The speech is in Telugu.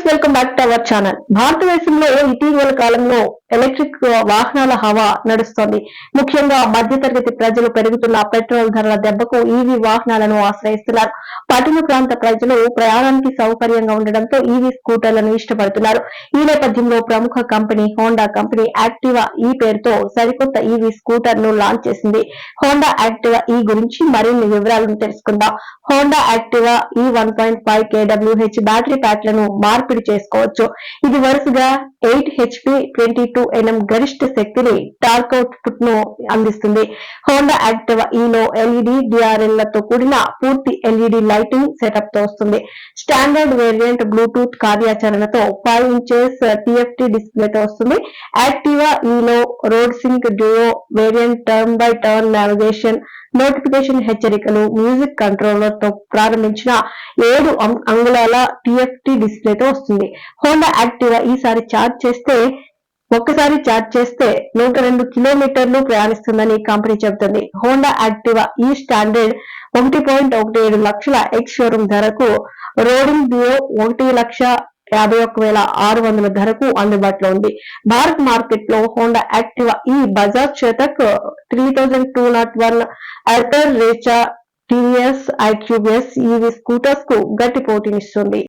Views welcome back to our channel భారతదేశంలో ఇటీవల కాలంలో ఎలక్ట్రిక్ uh, వాహనాల హవా నడుస్తోంది. ముఖ్యంగా మధ్యతరగతి ప్రజలు పెరుగుతున్న పెట్రోల్ ధరల దెబ్బకు ఈవీ వాహనాలను ఆశ్రయిస్తున్నారు. పట్టణ ప్రాంత ప్రజలు ప్రయాణానికి సౌకర్యంగా ఉండడంతో ఈవీ స్కూటర్లను ఇష్టపడుతున్నారు. ఈ నేపథ్యంలో ప్రముఖ కంపెనీ హోండా కంపెనీ యాక్టివా ఈ పేరుతో సరికొత్త ఈవీ స్కూటర్ను లాంచ్ చేసింది. హోండా యాక్టివా ఈ గురించి మరిన్ని వివరాలను తెలుసుకుందాం. Honda Activa e one point five కేడబ్ల్యూహెచ్ battery ప్యాక్లను మార్పిడి చేసుకోవచ్చు. ఇది వరుసగా eight HP twenty two Nm గరిష్ట శక్తిని టార్క్ అవుట్పుట్ను అందిస్తుంది హోండా యాక్టివా ఈలో ఎల్ఈడి డిఆర్ఎల్లతో కూడిన పూర్తి ఎల్ఈడి లైటింగ్ సెటప్తో వస్తుంది. స్టాండర్డ్ వేరియంట్ బ్లూటూత్ కార్యాచరణతో ఫైవ్ ఇంచెస్ టిఎఫ్టి డిస్ప్లేతో వస్తుంది. యాక్టివా ఈలో road sync duo variant turn by turn navigation notification హెచ్చరికలు మ్యూజిక్ కంట్రోలర్తో ప్రారంభించిన ఏడు అంగుళాల టిఎఫ్టి డిస్ప్లేతో వస్తుంది. హోండా యాక్టివా ఈసారి ఛార్జ్ చేస్తే ఒక్కసారి చార్జ్ చేస్తే నూట రెండు కిలోమీటర్లు ప్రయాణిస్తుందని కంపెనీ చెబుతుంది. హోండా యాక్టివా ఈ స్టాండర్డ్ ఒకటి పాయింట్ ఒకటి ఏడు లక్షల ఎక్స్ షోరూమ్ ధరకు రోడింగ్ డ్యూయో ఒకటి లక్ష యాభై ఒక్క వేల ఆరు వందల ధరకు అందుబాటులో ఉంది. భారత్ మార్కెట్లో Honda Activa e Bajaj Chetak three thousand two not one Ather Rizta TVS iQube S EV స్కూటర్స్కు గట్టి పోటీనిస్తుంది.